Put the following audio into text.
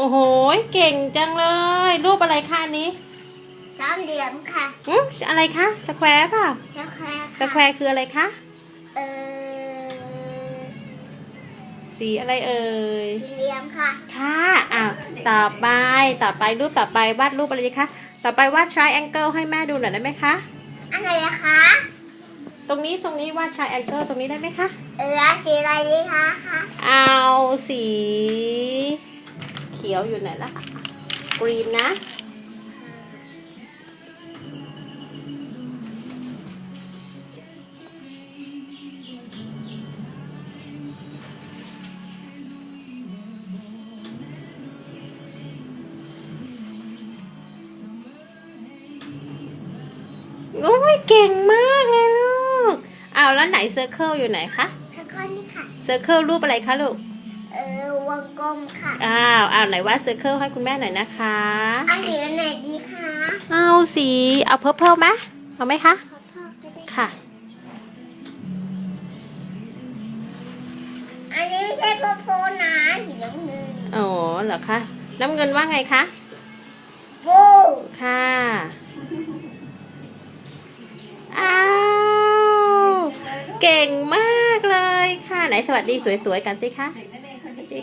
โอ้โห เก่งจังเลย รูปอะไรคะอันนี้สามเหลี่ยมค่ะอืมอะไรคะ สแควร์เปล่าสแควร์สค่ะแควร์คืออะไรคะ เออสีอะไรเอ่ย สี่เหลี่ยมค่ะ ค่ะอ้าวต่อไป ต่อไปรูปต่อไปวาดรูปอะไรดีคะ ต่อไปวาด triangle ให้แม่ดูหน่อยได้ไหมคะอะไรอะคะ ตรงนี้ตรงนี้วาด triangle ตรงนี้ได้ไหมคะ เออสีอะไรดีคะคะเอาสีเขียวอยู่ไหนล่ะกรีนนะ โอ้ยเก่งมากเลยลูกอ้าวแล้วไหนเซอร์เคิลอยู่ไหนคะสแควร์นี่ค่ะ เซอร์เคิลรูปอะไรคะลูกเออ วงกลมค่ะ อ้าวอ้าวไหนวาดเซอร์เคิลให้คุณแม่หน่อยนะคะอันนี้อันไหนดีคะเอาสีเอาเพ r ร์เพลไหมเอาไหมคะขอพ่อก็ได้ค่ะ อันนี้ไม่ใช่โพโพนะสีน้ำเงินอ๋อเหรอคะน้ำเงินว่าไงคะ บูค่ะ อ้าว เก่งมากเลยค่ะ ไหนสวัสดีสวยๆกันสิคะ เด็